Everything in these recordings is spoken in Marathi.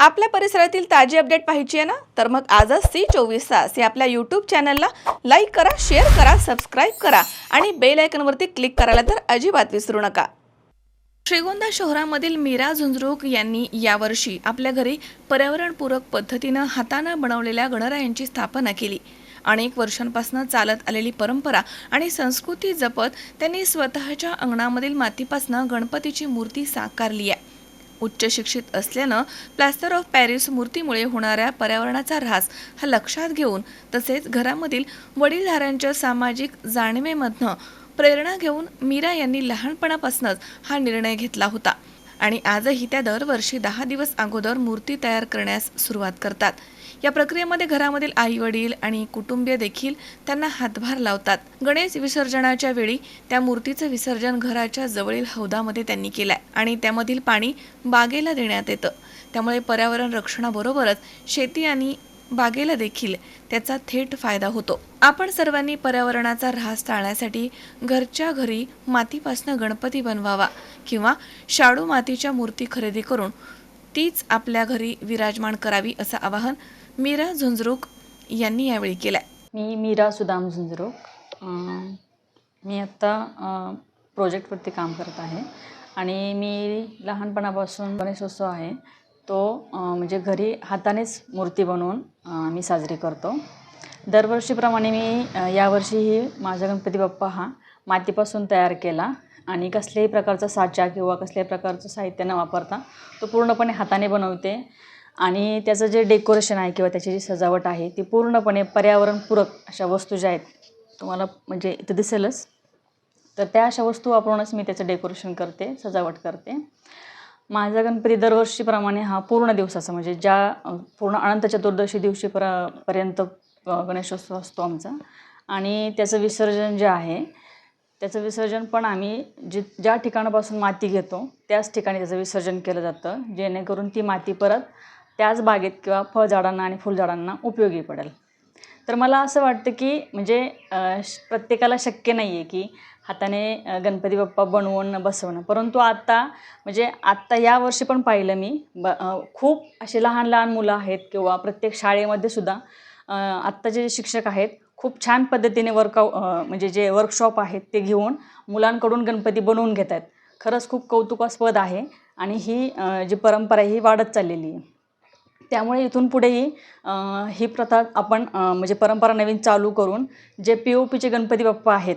आपल्या परिसरातील ताजी अपडेट पाहिजे आहे ना? तर मग आजच सी चोवीस तास या आपल्या यूट्यूब चॅनलला लाईक करा शेअर करा सबस्क्राईब करा आणि बेल आयकनवरती क्लिक करायला तर अजिबात विसरू नका. श्रीगोंदा शहरामधील मीरा झुंजरुक यांनी यावर्षी आपल्या घरी पर्यावरणपूरक पद्धतीनं हातानं बनवलेल्या गणरायांची स्थापना केली. अनेक वर्षांपासून चालत आलेली परंपरा आणि संस्कृती जपत त्यांनी स्वतःच्या अंगणामधील मातीपासून गणपतीची मूर्ती साकारली आहे. उच्च शिक्षित असल्यानं प्लॅस्टर ऑफ पॅरिस मूर्तीमुळे होणाऱ्या पर्यावरणाचा ऱ्हास हा लक्षात घेऊन तसेच घरामधील वडीलधाऱ्यांच्या सामाजिक जाणीवेमधनं प्रेरणा घेऊन मीरा यांनी लहानपणापासूनच हा निर्णय घेतला होता. आणि आजही त्या दरवर्षी दहा दिवस अगोदर मूर्ती तयार करण्यास सुरुवात करतात. या प्रक्रियेमध्ये घरामधील आई वडील आणि कुटुंबीय देखील त्यांना हातभार लावतात. गणेश विसर्जनाच्या वेळी त्या मूर्तीचं विसर्जन घराच्या जवळील हौदामध्ये त्यांनी केलंय आणि त्यामधील पाणी बागेला देण्यात येतं. त्यामुळे पर्यावरण रक्षणाबरोबरच शेती आणि बागेला देखील त्याचा थेट फायदा होतो. आपण सर्वांनी पर्यावरणाचा ऱ्हास टाळण्यासाठी घरच्या घरी मातीपासून गणपती बनवावा किंवा शाडू मातीच्या मूर्ती खरेदी करून तीच आपल्या घरी विराजमान करावी असं आवाहन मीरा झुंजरूक यांनी यावेळी केलंय. मी मीरा सुदाम झुंजरुक. मी आत्ता प्रोजेक्टवरती काम करत आहे. आणि मी लहानपणापासून गणेशोत्सव आहे. तो म्हणजे घरी हातानेच मूर्ती बनवून मी साजरी करतो. दरवर्षीप्रमाणे मी यावर्षीही माझा गणपती बाप्पा हा मातीपासून तयार केला. आणि कसल्याही प्रकारचा साचा किंवा कसल्याही प्रकारचं साहित्य न वापरता तो पूर्णपणे हाताने बनवते. आणि त्याचं जे डेकोरेशन आहे किंवा त्याची जी सजावट आहे ती पूर्णपणे पर्यावरणपूरक अशा वस्तू ज्या आहेत तुम्हाला म्हणजे इथं दिसेलच. तर त्या अशा वस्तू वापरूनच मी त्याचं डेकोरेशन करते सजावट करते. माझा गणपती दरवर्षीप्रमाणे हा पूर्ण दिवसाचा म्हणजे ज्या पूर्ण अनंत चतुर्दशी दिवशी पर पर्यंत गणेशोत्सव असतो आमचा. आणि त्याचं विसर्जन जे आहे त्याचं विसर्जन पण आम्ही जे ज्या ठिकाणापासून माती घेतो त्याच ठिकाणी त्याचं विसर्जन केलं जातं जेणेकरून ती माती परत त्याच बागेत किंवा फळझाडांना आणि फुलझाडांना उपयोगी पडेल. तर मला असं वाटतं की म्हणजे श- प्रत्येकाला शक्य नाही आहे की हाताने गणपती बाप्पा बनवून बसवणं. परंतु आत्ता म्हणजे आत्ता या वर्षी पण पाहिलं मी ब खूप असे लहान लहान मुलं आहेत किंवा प्रत्येक शाळेमध्ये सुद्धा आत्ताचे जे शिक्षक आहेत खूप छान पद्धतीने वर्कआउ म्हणजे जे वर्कशॉप आहेत ते घेऊन मुलांकडून गणपती बनवून घेत आहेत खरंच खूप कौतुकास्पद आहे आणि ही जी परंपरा ही वाढत चाललेली आहे. त्यामुळे इथून पुढेही ही प्रथा आपण म्हणजे परंपरा नवीन चालू करून जे पी ओ पीचे गणपती बाप्पा आहेत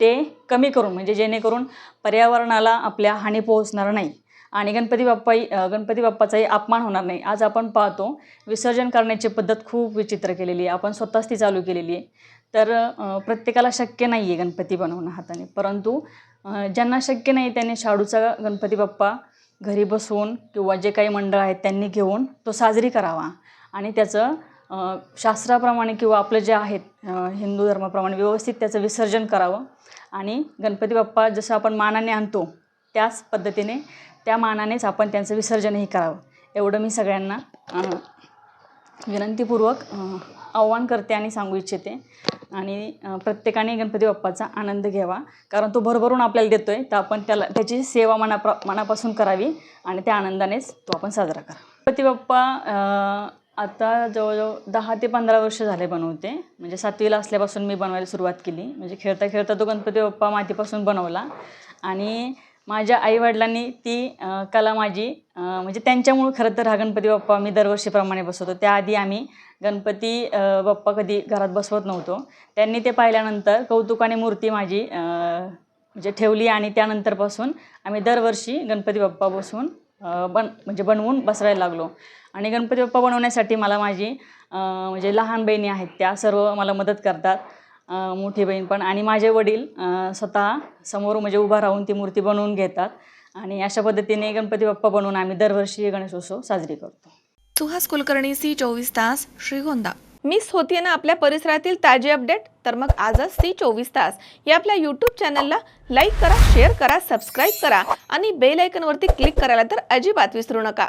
ते कमी करून म्हणजे जेणेकरून पर्यावरणाला आपल्या हानी पोहोचणार नाही आणि गणपती बाप्पाही गणपती बाप्पाचाही अपमान होणार नाही. आज आपण पाहतो विसर्जन करण्याची पद्धत खूप विचित्र केलेली आहे. आपण स्वतःच ती चालू केलेली आहे. तर प्रत्येकाला शक्य नाही आहे गणपती बनवणं हाताने. परंतु ज्यांना शक्य नाही त्यांनी शाडूचा गणपती बाप्पा घरी बसून किंवा जे काही मंडळ आहेत त्यांनी घेऊन तो साजरी करावा. आणि त्याचं शास्त्राप्रमाणे किंवा आपलं जे आहेत हिंदू धर्माप्रमाणे व्यवस्थित त्याचं विसर्जन करावं. आणि गणपती बाप्पा जसं आपण मानाने आणतो त्याच पद्धतीने त्या मानानेच आपण त्यांचं विसर्जनही करावं. एवढं मी सगळ्यांना विनंतीपूर्वक आव्हान करते आणि सांगू इच्छिते. आणि प्रत्येकाने गणपती बाप्पाचा आनंद घ्यावा. कारण तो भरभरून आपल्याला देतो आहे तर आपण त्याला त्याची सेवा मनाप्र मनापासून करावी आणि त्या आनंदानेच तो आपण साजरा करा गणपती बाप्पा आता जवळजवळ दहा ते पंधरा वर्ष झाले बनवते. म्हणजे सातवीला असल्यापासून मी बनवायला सुरुवात केली. म्हणजे खेळता खेळता तो गणपती बाप्पा मातीपासून बनवला. आणि माझ्या आईवडिलांनी ती कला माझी म्हणजे त्यांच्यामुळं खरं तर हा गणपती बाप्पा मी दरवर्षीप्रमाणे बसवतो. त्याआधी आम्ही गणपती बाप्पा कधी घरात बसवत नव्हतो. त्यांनी ते पाहिल्यानंतर कौतुकाने मूर्ती माझी म्हणजे ठेवली आणि त्यानंतरपासून आम्ही दरवर्षी गणपती बाप्पा बसवून बन म्हणजे बनवून बसवायला लागलो. आणि गणपती बाप्पा बनवण्यासाठी मला माझी म्हणजे लहान बहिणी आहेत त्या सर्व मला मदत करतात. मोठी बहीण पण आणि माझे वडील स्वतः समोर म्हणजे उभा राहून ती मूर्ती बनवून घेतात. आणि अशा पद्धतीने गणपती बाप्पा बनवून आम्ही दरवर्षी गणेशोत्सव साजरी करतो. सुहास कुलकर्णी सी चोवीस तास श्रीगोंदा. मिस होतीये ना आपल्या परिसरातील ताजे अपडेट? तर मग आजच सी चोवीस तास या आपल्या यूट्यूब चॅनलला लाईक करा शेअर करा सबस्क्राईब करा आणि बेल आयकनवरती क्लिक करायला तर अजिबात विसरू नका.